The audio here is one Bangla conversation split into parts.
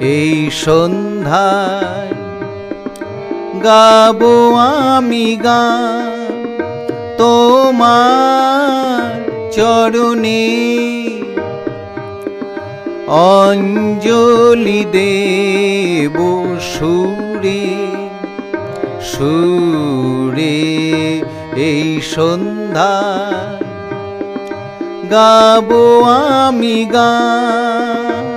এই সন্ধ্যায় গাবো আমি গান তোমার চরণে। অঞ্জলি দেব সুরে সুরে এই সন্ধ্যা গাবো আমি গান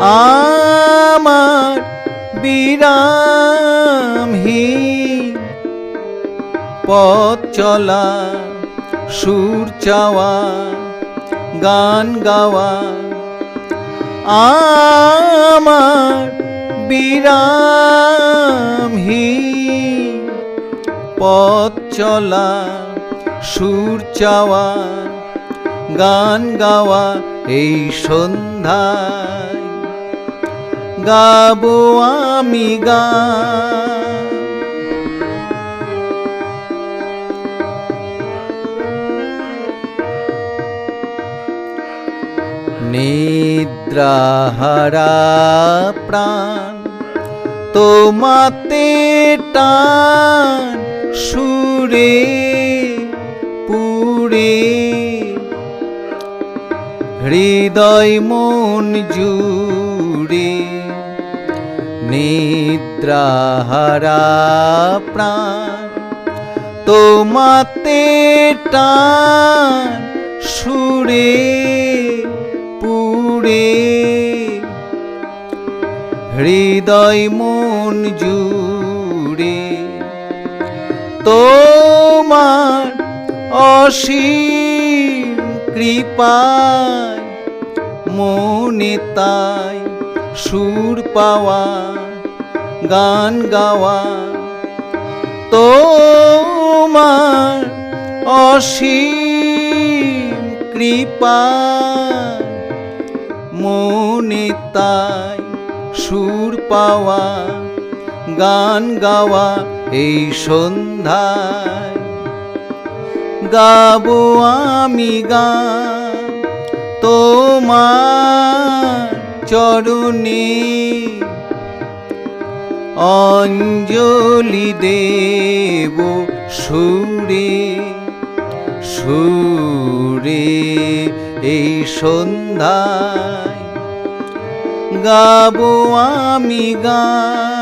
আমার বিরামহীন পথ চলা, সুর চাওয়া, গান গাওয়া, আমার বিরামহীন পথ চলা, সুর চাওয়া, গান গাওয়া, এই সন্ধ্যায় গাবো আমি গা। নিদ্রাহারা প্রাণ তোমাতে টান সুরে পুরে। হৃদয় মন জুড়ে নিদ্রাহারা প্রাণ তোমাতে টান সুরে পুরে। হৃদয় মন জুড়ে তোমার অসীম কৃপায় মনে তাই সুর পাওয়া, গান গাওয়া। তোমার অসীম কৃপা মনে তাই সুর পাওয়া, গান গাওয়া এই সন্ধ্যায়। গাবো আমি গান তোমার চরণে অঞ্জলি দেব সুরে সুরে এই সন্ধ্যায়। গাবো আমি গান